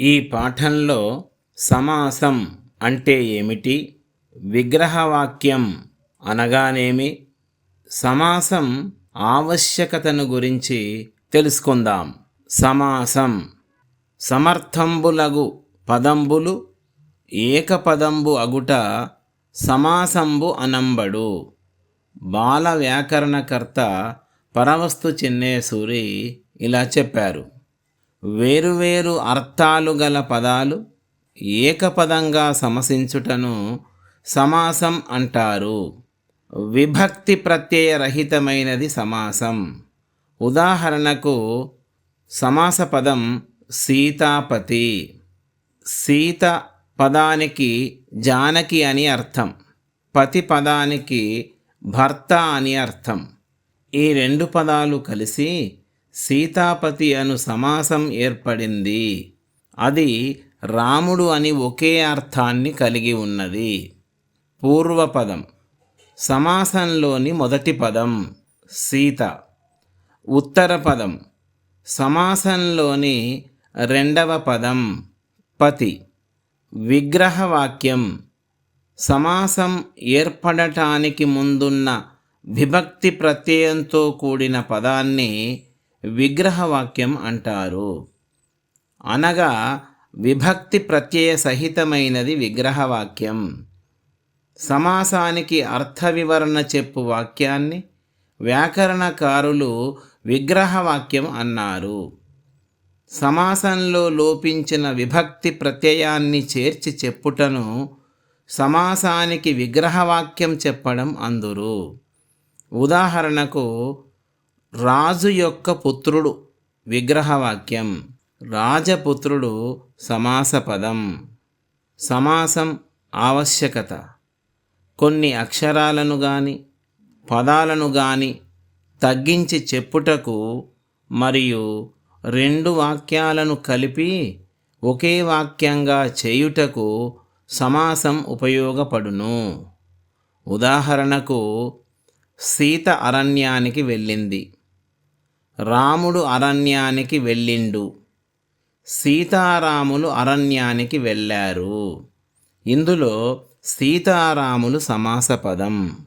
ఈ పాఠంలో సమాసం అంటే ఏమిటి? విగ్రహవాక్యం అనగానేమి? సమాసం ఆవశ్యకతను గురించి తెలుసుకుందాం. సమాసం సమర్థంబులగు పదంబులు ఏకపదంబు అగుట సమాసంబు అనంబడు. బాల వ్యాకరణకర్త పరవస్తు చిన్నేసూరి ఇలా చెప్పారు. వేరువేరు అర్థాలు గల పదాలు ఏకపదంగా సమసించుటను సమాసం అంటారు. విభక్తి ప్రత్యయ రహితమైనది సమాసం. ఉదాహరణకు సమాస పదం సీతాపతి. సీత పదానికి జానకి అని అర్థం. పతి పదానికి భర్త అని అర్థం. ఈ రెండు పదాలు కలిసి సీతాపతి అను సమాసం ఏర్పడింది. అది రాముడు అని ఒకే అర్థాన్ని కలిగి ఉన్నది. పూర్వపదం. సమాసంలోని మొదటి పదం సీత. ఉత్తర పదం సమాసంలోని రెండవ పదం పతి. విగ్రహవాక్యం. సమాసం ఏర్పడటానికి ముందున్న విభక్తి ప్రత్యయంతో కూడిన పదాన్ని విగ్రహవాక్యం అంటారు. అనగా విభక్తి ప్రత్యయ సహితమైనది విగ్రహవాక్యం. సమాసానికి అర్థ వివరణ చెప్పు వాక్యాన్ని వ్యాకరణకారులు విగ్రహవాక్యం అన్నారు. సమాసంలో లోపించిన విభక్తి ప్రత్యయాన్ని చేర్చి చెప్పుటను సమాసానికి విగ్రహవాక్యం చెప్పడం అందురు. ఉదాహరణకు రాజు యొక్క పుత్రుడు. విగ్రహవాక్యం. రాజపుత్రుడు సమాస పదం సమాసం ఆవశ్యకత. కొన్ని అక్షరాలను గాని పదాలను గాని తగ్గించి చెప్పుటకు మరియు రెండు వాక్యాలను కలిపి ఒకే వాక్యంగా చేయుటకు సమాసం ఉపయోగపడును. ఉదాహరణకు సీత అరణ్యానికి వెళ్ళింది. రాముడు అరణ్యానికి వెళ్ళిండు. సీతారాములు అరణ్యానికి వెళ్ళారు. ఇందులో సీతారాములు సమాస పదం.